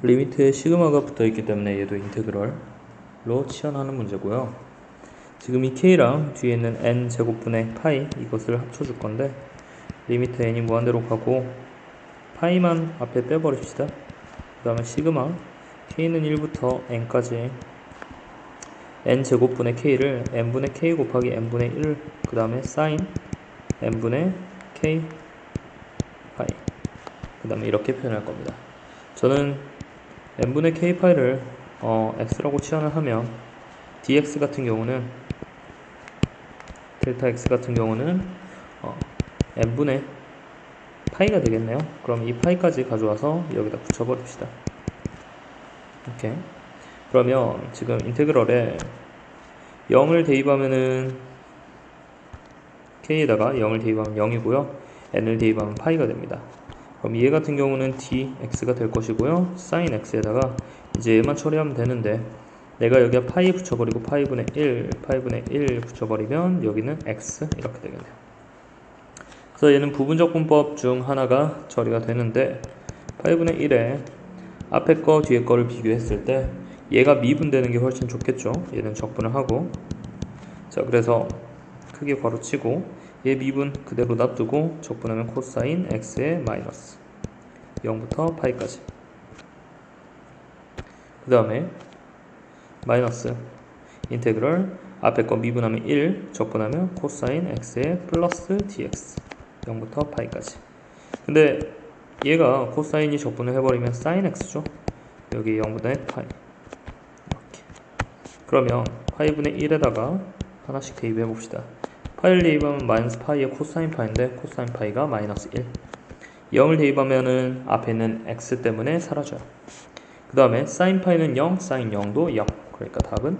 리미트에 시그마가 붙어 있기 때문에 얘도 인테그럴로 치환하는 문제고요. 지금 이 k랑 뒤에 있는 n 제곱분의 파이 이것을 합쳐줄 건데 리미트 n이 무한대로 가고 파이만 앞에 빼버립시다. 그 다음에 시그마 k는 1부터 n까지 n 제곱분의 k를 n분의 k 곱하기 n분의 1, 그 다음에 sin n분의 k 파이, 그 다음에 이렇게 표현할 겁니다. 저는 n분의 k 파이를 어, x라고 치환을 하면 dx 같은 경우는 델타 x 같은 경우는 어, n분의 파이가 되겠네요. 그럼 이 파이까지 가져와서 여기다 붙여버립시다. 이렇게. 그러면 지금 인테그럴에 0을 대입하면은 k에다가 0을 대입하면 0이고요. n을 대입하면 파이가 됩니다. 그럼 얘 같은 경우는 dx가 될 것이고요. sin x에다가 이제 얘만 처리하면 되는데 내가 여기에 파이 붙여버리고 파이분의 1, 파이분의 1 붙여버리면 여기는 x 이렇게 되겠네요. 그래서 얘는 부분적 분법 중 하나가 처리가 되는데 파이분의 1에 앞에 거 뒤에 거를 비교했을 때 얘가 미분되는 게 훨씬 좋겠죠. 얘는 적분을 하고 자 그래서 크게 괄호 치고 얘 미분 그대로 놔두고 적분하면 코사인 x의 마이너스 0부터 파이까지. 그 다음에 마이너스 인테그럴 앞에 거 미분하면 1 적분하면 코사인 x의 플러스 dx 0부터 파이까지. 근데 얘가 코사인이 적분을 해버리면 사인 x죠. 여기 0분의 파이. 이렇게 그러면 파이분의 1에다가 하나씩 대입해 봅시다 파이를 대입하면 마이너스 파이의 코사인 파인데 코사인 파이가 마이너스 1 0을 대입하면은 앞에 있는 x 때문에 사라져요. 그 다음에 사인 파이는 0 사인 0도 0 그러니까 답은